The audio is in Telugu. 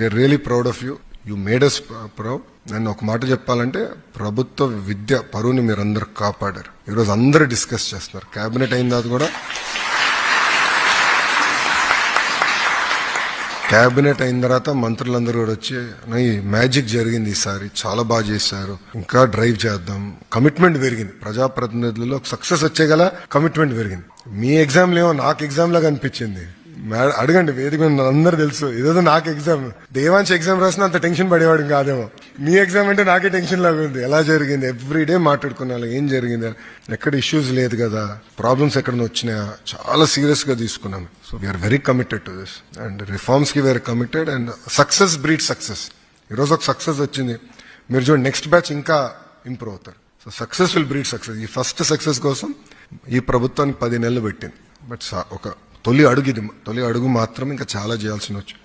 We're really proud of you. You made us proud. నేను ఒక మాట చెప్పాలంటే ప్రభుత్వ విద్య పరువుని మీరు అందరు కాపాడారు. ఈరోజు అందరూ డిస్కస్ చేస్తున్నారు. క్యాబినెట్ అయిన తర్వాత కూడా క్యాబినెట్ అయిన తర్వాత మంత్రులందరూ కూడా వచ్చి ఈ మ్యాజిక్ జరిగింది ఈసారి. చాలా బాగా చేశారు. ఇంకా డ్రైవ్ చేద్దాం. కమిట్మెంట్ పెరిగింది. ప్రజాప్రతినిధులలో సక్సెస్ వచ్చే గల కమిట్మెంట్ పెరిగింది. మీ ఎగ్జామ్లు ఏమో నాకు ఎగ్జామ్ లాగా అనిపించింది. అడగండి వేదిక అందరూ తెలుసు. ఇదేదో నాకు ఎగ్జామ్ దేవాంశ్ ఎగ్జామ్ రాసిన అంత టెన్షన్ పడేవాడు కాదేమో. మీ ఎగ్జామ్ అంటే నాకే టెన్షన్ లాగా ఉంది. ఎలా జరిగింది? ఎవ్రీ డే మాట్లాడుకున్నాను ఏం జరిగింది? ఎక్కడ ఇష్యూస్ లేదు కదా. ప్రాబ్లమ్స్ ఎక్కడ వచ్చినాయా? చాలా సీరియస్గా తీసుకున్నాను so we're very committed to this and రిఫార్మ్స్కి we're committed and success breed success ఈరోజు ఒక సక్సెస్ వచ్చింది. మీరు చూడండి నెక్స్ట్ బ్యాచ్ ఇంకా ఇంప్రూవ్ అవుతారు. So success will breed success ఈ ఫస్ట్ సక్సెస్ కోసం ఈ ప్రభుత్వానికి పది నెలలు పెట్టింది. బట్ ఒక తొలి అడుగు ఇది తొలి అడుగు మాత్రం ఇంకా చాలా చేయాల్సి వచ్చు